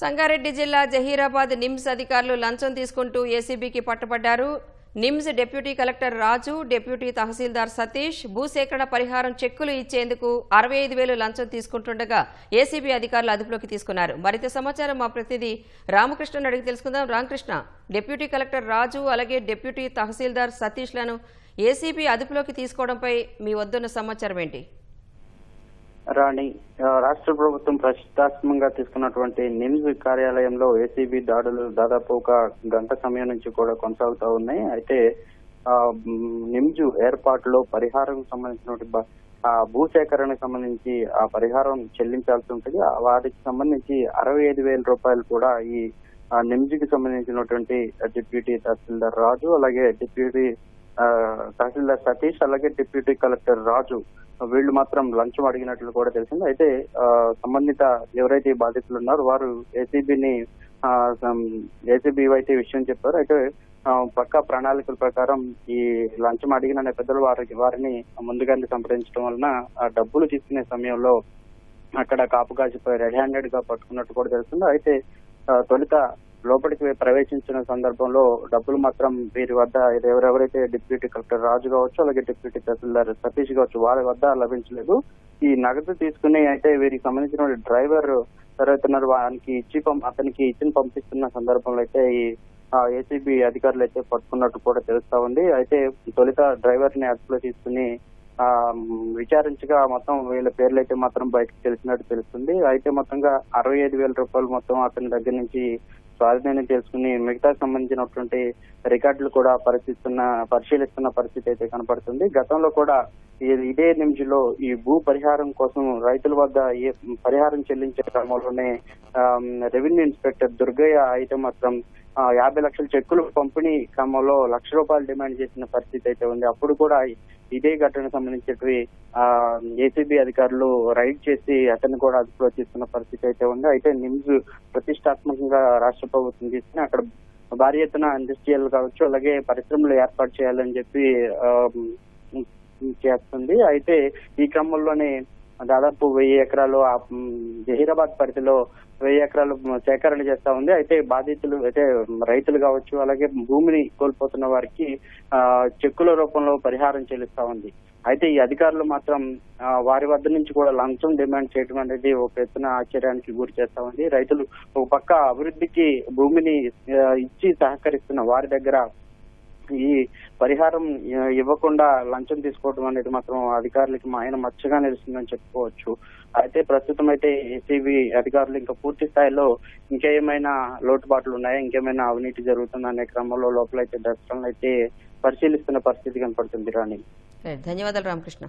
సంగారెడ్డి జిల్లా జహీరాబాద్ నిమ్స్ అధికారులు లంచం తీసుకుంటూ ఏసీబీకి పట్టుబడ్డారు. NIMS deputy collector Raju deputy tahsildar Satish భూసేకరణ పరిహారం చెక్కులు ఇచ్చేందుకు అరవై ఐదు వేలు లంచం తీసుకుంటుండగా ఏసీబీ అధికారులు అదుపులోకి తీసుకున్నారు. మరింత సమాచారం మా ప్రతినిధి రామకృష్ణను అడిగి తెలుసుకుందాం. రామకృష్ణ డిప్యూటీ కలెక్టర్ రాజు అలాగే డిప్యూటీ తహసీల్దార్ సతీష్లను ఏసీబీ అదుపులోకి తీసుకోవడంపై మీ వద్దున్న సమాచారం ఏంటి రాణి రాష్ట్ర ప్రభుత్వం ప్రతిష్టాత్మకంగా తీసుకున్నటువంటి నిమ్స్ కార్యాలయంలో ఏసీబీ దాడులు దాదాపు ఒక గంట సమయం నుంచి కూడా కొనసాగుతూ ఉన్నాయి. అయితే నిమ్జు నిమ్స్ ఏర్పాటులో పరిహారం సంబంధించినటువంటి బ- ఆ భూసేకరణకు సంబంధించి ఆ పరిహారం చెల్లించాల్సి ఉంటుంది. ఆ వాటికి సంబంధించి అరవై ఐదు వేల రూపాయలు కూడా ఈ ఆ, సంబంధించినటువంటి డిప్యూటీ తహసీల్దార్ రాజు అలాగే డిప్యూటీ తహసీల్దార్ సతీష్ అలాగే డిప్యూటీ కలెక్టర్ రాజు వీళ్ళు మాత్రం లంచం అడిగినట్లు కూడా తెలిసింది. అయితే సంబంధిత ఎవరైతే బాధితులు ఉన్నారో వారు ఏసీబీని ఏసీబీ అయితే విషయం చెప్పారు. అయితే పక్కా ప్రణాళికల ప్రకారం ఈ లంచం అడిగిన నేపథ్యంలో వారికి వారిని ముందుగానే సంప్రదించడం వలన ఆ డబ్బులు తీసుకునే సమయంలో అక్కడ కాపు కాసిపోయి రెడ్ హ్యాండెడ్గా పట్టుకున్నట్టు కూడా తెలుస్తుంది. అయితే తొలుత లోపలికి ప్రవేశించిన సందర్భంలో డబ్బులు మాత్రం వీరి వద్ద ఎవరెవరైతే డిప్యూటీ కలెక్టర్ రాజు కావచ్చు అలాగే డిప్యూటీ తహసీల్దార్ సతీష్ కావచ్చు వారి వద్ద లభించలేదు. ఈ నగదు తీసుకుని అయితే వీరికి సంబంధించిన డ్రైవర్ ఎవరైతున్నారు వానికి ఇచ్చి అతనికి ఇచ్చిన పంపిస్తున్న సందర్భంలో అయితే ఈ ఏసీబీ అధికారులు అయితే పట్టుకున్నట్టు కూడా తెలుస్తా ఉంది. అయితే తొలుత డ్రైవర్ని అదుపులో తీసుకుని ఆ విచారించగా మొత్తం వీళ్ళ పేర్లు అయితే మాత్రం బయటకు తెలిసినట్టు తెలుస్తుంది. అయితే మొత్తంగా అరవై ఐదు వేల రూపాయలు మొత్తం అతని దగ్గర నుంచి స్వాధీనం తెలుసుకుని మిగతా సంబంధించినటువంటి రికార్డులు కూడా పరిశీలిస్తున్న పరిశీలిస్తున్న పరిస్థితి అయితే కనపడుతుంది. గతంలో కూడా ఈ- ఇదే నిమిషంలో ఈ భూ పరిహారం కోసం రైతుల వద్ద ఏ పరిహారం చెల్లించే క్రమంలోనే రెవెన్యూ ఇన్స్పెక్టర్ దుర్గయ్య అయితే మాత్రం యాభై లక్షల చెక్కులు పంపిణీ క్రమంలో లక్ష రూపాయలు డిమాండ్ చేసిన పరిస్థితి అయితే ఉంది. అప్పుడు కూడా ఇదే ఘటనకు సంబంధించినవి ఏసీబీ అధికారులు రైడ్ చేసి అతన్ని కూడా అదుపులో తీసుకున్న పరిస్థితి అయితే ఉంది. అయితే నిమ్స్ ప్రతిష్టాత్మకంగా రాష్ట్ర ప్రభుత్వం తీసుకుని అక్కడ భారీ ఎత్తున ఇండస్ట్రియల్ కావచ్చు అలాగే పరిశ్రమలు ఏర్పాటు చేయాలని చెప్పి చేస్తుంది. అయితే ఈ క్రమంలోనే దాదాపు వెయ్యి ఎకరాలు ఆ, జహీరాబాద్ పరిధిలో వెయ్యి ఎకరాలు సేకరణ చేస్తా ఉంది. అయితే బాధితులు అయితే రైతులు కావచ్చు అలాగే భూమిని కోల్పోతున్న వారికి చెక్కుల రూపంలో పరిహారం చెల్లిస్తా ఉంది. అయితే ఈ అధికారులు మాత్రం వారి వద్ద నుంచి కూడా లంచం డిమాండ్ చేయడం అనేది ఒక ఎత్తున ఆశ్చర్యానికి గురి చేస్తా ఉంది. రైతులు ఒక పక్క అభివృద్ధికి భూమిని ఇచ్చి సహకరిస్తున్న వారి దగ్గర ఈ పరిహారం ఇవ్వకుండా లంచం తీసుకోవడం అనేది మాత్రం అధికారులకి మా ఆయన మచ్చగా నిలుస్తుందని చెప్పుకోవచ్చు. అయితే ప్రస్తుతం అయితే ఏసీబీ అధికారులు ఇంకా పూర్తి స్థాయిలో ఇంకేమైనా లోటుపాట్లు ఉన్నాయా? ఇంకేమైనా అవినీతి జరుగుతుందనే క్రమంలో లోపలైతే దర్శనం అయితే పరిశీలిస్తున్న పరిస్థితి కనపడుతుంది రాణి. ధన్యవాదాలు రామకృష్ణ.